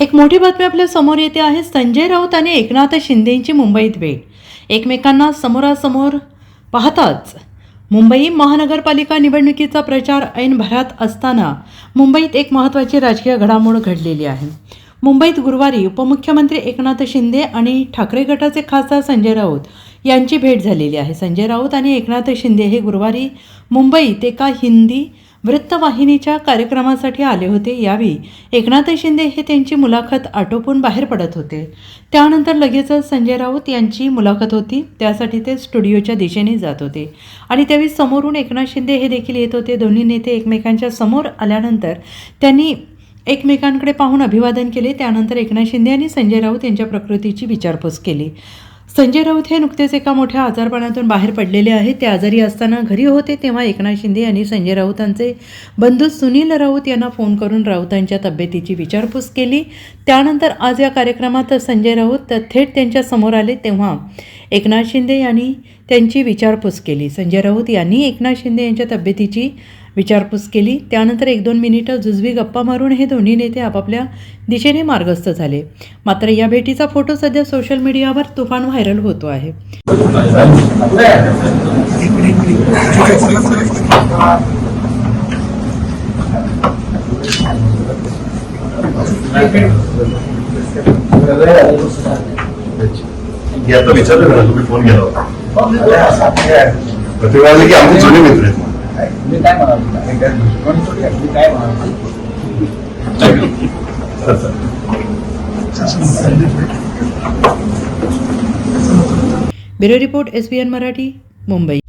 एक मोठी बातमी आपल्यासमोर येते आहे संजय राऊत आणि एकनाथ शिंदेंची मुंबईत भेट. एकमेकांना समोरासमोर पाहताच मुंबई महानगरपालिका निवडणुकीचा प्रचार ऐन भरात असताना मुंबईत एक महत्त्वाची राजकीय घडामोड घडलेली आहे. मुंबईत गुरुवारी उपमुख्यमंत्री एकनाथ शिंदे आणि ठाकरे गटाचे खासदार संजय राऊत यांची भेट झालेली आहे. संजय राऊत आणि एकनाथ शिंदे हे गुरुवारी मुंबईत एका हिंदी वृत्तवाहिनीच्या कार्यक्रमासाठी आले होते यावेळी एकनाथ शिंदे हे त्यांची मुलाखत आटोपून बाहेर पडत होते. त्यानंतर लगेचच संजय राऊत यांची मुलाखत होती. त्यासाठी ते स्टुडिओच्या दिशेने जात होते. आणि त्यावेळी समोरून एकनाथ शिंदे हे देखील येत होते. दोन्ही नेते एकमेकांच्या समोर आल्यानंतर त्यांनी एकमेकांकडे पाहून अभिवादन केले. त्यानंतर एकनाथ शिंदे आणि संजय राऊत यांच्या प्रकृतीची विचारपूस केली. संजय राऊत हे नुकतेच एका मोठ्या आजारपणातून बाहेर पडलेले आहेत. ते आजारी असताना घरी होते तेव्हा एकनाथ शिंदे यांनी संजय राऊतांचे बंधू सुनील राऊत यांना फोन करून राऊतांच्या तब्येतीची विचारपूस केली. त्यानंतर आज या कार्यक्रमात संजय राऊत थेट त्यांच्यासमोर आले तेव्हा एकनाथ शिंदे यांनी त्यांची विचारपूस केली. संजय राऊत यांनी एकनाथ शिंदे यांच्या तब्येतीची विचारपूस केली. त्यानंतर एक दोन मिनिटं जुजवी गप्पा मारून हे दोन्ही नेते आपापल्या दिशेने मार्गस्थ झाले. मात्र या भेटीचा फोटो सध्या सोशल मीडियावर तुफान व्हायरल होतो आहे. विचारलं ना तुम्ही फोन केला होता. की आमचे जुने मित्र आहेत. काय म्हणाल? काय म्हणाल? Bureau report S B N Marathi Mumbai.